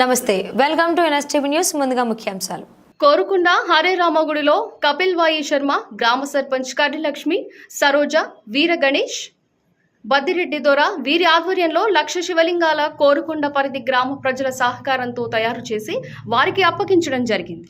నమస్తే welcome to NSTV news ముందుగా ముఖ్యాంశాలు. కోరుకొండ హరే రామగుడిలో కపిల్ వాయి శర్మ గ్రామ సర్పంచ్ కర్ణలక్ష్మి సరోజ వీర గణేష్ బద్దిరెడ్డి దొర వీరి ఆధ్వర్యంలో లక్ష శివలింగాల కోరుకొండ పరిధి గ్రామ ప్రజల సహకారంతో తయారు చేసి వారికి అప్పగించడం జరిగింది.